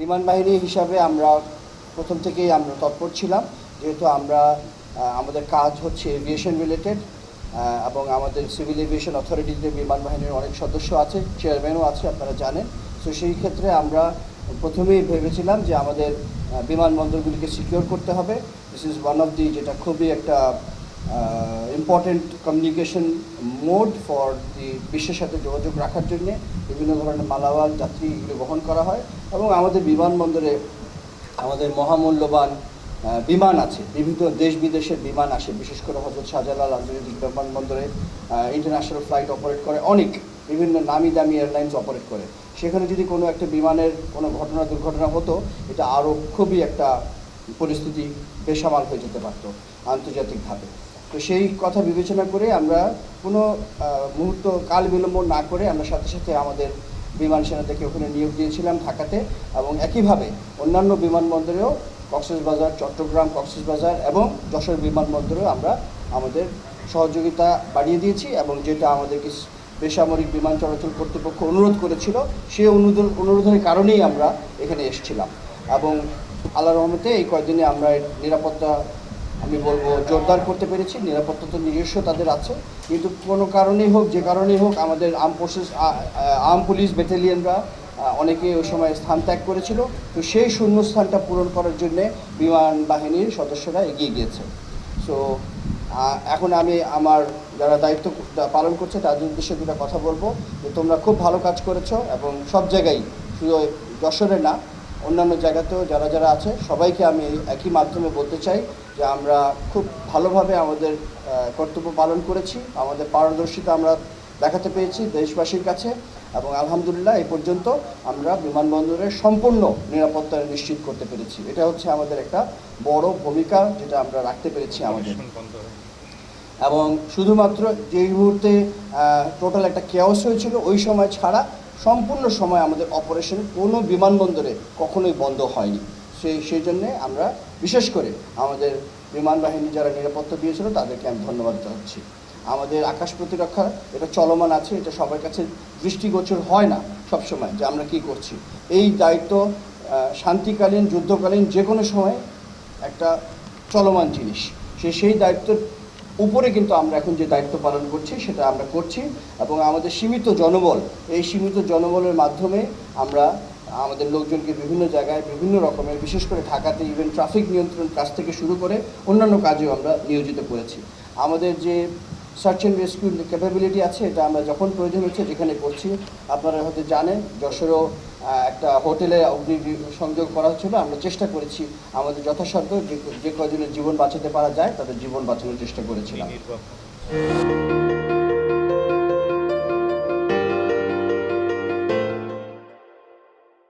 বিমান বাহিনী হিসাবে আমরা প্রথম থেকেই আমরা তৎপর ছিলাম, যেহেতু আমরা আমাদের কাজ হচ্ছে এভিয়েশন রিলেটেড এবং আমাদের সিভিল এভিয়েশন অথরিটিতে বিমান বাহিনীর অনেক সদস্য আছে চেয়ারম্যানও আছে, আপনারা জানেন। তো সেই ক্ষেত্রে আমরা প্রথমেই ভেবেছিলাম যে আমাদের বিমানবন্দরগুলিকে সিকিউর করতে হবে। This is one of the যেটা খুবই একটা important communication mode for the বিশ্বের সাথে যোগাযোগ রাখার জন্যে বিভিন্ন ধরনের মালামাল, যাত্রী এগুলো বহন করা হয়। এবং আমাদের বিমানবন্দরে আমাদের মহামূল্যবান বিমান আছে। বিভিন্ন দেশ বিদেশের বিমান আসে। বিশেষ করে হজরত শাহজালাল আন্তর্জাতিক বিমানবন্দরে ইন্টারন্যাশনাল ফ্লাইট অপারেট করে। অনেক বিভিন্ন নামি দামি এয়ারলাইন্স অপারেট করে। সেখানে যদি কোনো একটা বিমানের কোনো ঘটনা, দুর্ঘটনা হতো, এটা আরও খুবই একটা পরিস্থিতি বেসামাল হয়ে যেতে পারতো আন্তর্জাতিকভাবে। তো সেই কথা বিবেচনা করে আমরা কোনো মুহূর্ত কাল বিলম্ব না করে আমরা সাথে সাথে আমাদের বিমান সেনা থেকে ওখানে নিয়োগ দিয়েছিলাম ঢাকাতে এবং একইভাবে অন্যান্য বিমানবন্দরেও কক্সবাজার চট্টগ্রাম কক্সবাজার এবং যশোর বিমানবন্দরেও আমরা আমাদের সহযোগিতা বাড়িয়ে দিয়েছি এবং যেটা আমাদেরকে বেসামরিক বিমান চলাচল কর্তৃপক্ষ অনুরোধ করেছিল সেই অনুরোধ অনুরোধের কারণেই আমরা এখানে এসেছিলাম এবং আল্লাহ রহমতে এই কয়েকদিনে আমরা নিরাপত্তা আমি বলব জোরদার করতে পেরেছি, নিরাপত্তা তো নিজস্ব তাদের আছে। কিন্তু কোনো কারণেই হোক, যে কারণেই হোক, আমাদের আর্ম ফোর্সেস আর্ম পুলিশ ব্যাটালিয়নরা অনেকে ওই সময় স্থান ত্যাগ করেছিল। তো সেই শূন্যস্থানটা পূরণ করার জন্য বিমান বাহিনীর সদস্যরা এগিয়ে গিয়েছে। সো এখন আমি আমার যারা দায়িত্ব পালন করছে, তাদের উদ্দেশ্যে দুটা কথা বলব। যে তোমরা খুব ভালো কাজ করেছ এবং সব জায়গায় শুধু যশোরে না অন্যান্য জায়গাতেও যারা যারা আছে সবাইকে আমি একই মাধ্যমে বলতে চাই যে আমরা খুব ভালোভাবে আমাদের কর্তব্য পালন করেছি। আমাদের পারদর্শিতা আমরা দেখাতে পেরেছি দেশবাসীর কাছে এবং আলহামদুলিল্লাহ এই পর্যন্ত আমরা বিমানবন্দরের সম্পূর্ণ নিরাপত্তা নিশ্চিত করতে পেরেছি। এটা হচ্ছে আমাদের একটা বড় ভূমিকা যেটা আমরা রাখতে পেরেছি আমাদের। এবং শুধুমাত্র যেই মুহূর্তে টোটাল একটা কেওস হয়েছিল ওই সময় ছাড়া সম্পূর্ণ সময় আমাদের অপারেশন কোনো বিমানবন্দরে কখনোই বন্ধ হয়নি। সেই সেই জন্যে আমরা বিশেষ করে আমাদের বিমান বাহিনী যারা নিরাপত্তা দিয়েছিল তাদেরকে আমি ধন্যবাদ জানাচ্ছি। আমাদের আকাশ প্রতিরক্ষা, এটা চলমান আছে, এটা সবার কাছে দৃষ্টিগোচর হয় না সবসময় যে আমরা কি করছি। এই দায়িত্ব শান্তিকালীন, যুদ্ধকালীন যে কোনো সময় একটা চলমান জিনিস। সে, সেই দায়িত্বের উপরে কিন্তু আমরা এখন যে দায়িত্ব পালন করছি, সেটা আমরা করছি এবং আমাদের সীমিত জনবল, এই সীমিত জনবলের মাধ্যমে আমরা আমাদের লোকজনকে বিভিন্ন জায়গায় বিভিন্ন রকমের, বিশেষ করে ঢাকাতে ইভেন ট্রাফিক নিয়ন্ত্রণ কাজ থেকে শুরু করে অন্যান্য কাজেও আমরা নিয়োজিত করেছি। আমাদের যে সার্চ অ্যান্ড রেস্কিউ ক্যাপাবিলিটি আছে, এটা আমরা যখন প্রয়োজন হচ্ছে যেখানে করছি, আপনারা হয়তো জানেন, যশোরও একটা হোটেলে অগ্নি সংযোগ করা হচ্ছিল, আমরা চেষ্টা করেছি, আমাদের যথাসাধ্য যে কয়জনের জীবন বাঁচাতে পারা যায়, তাদের জীবন বাঁচানোর চেষ্টা করেছিলাম।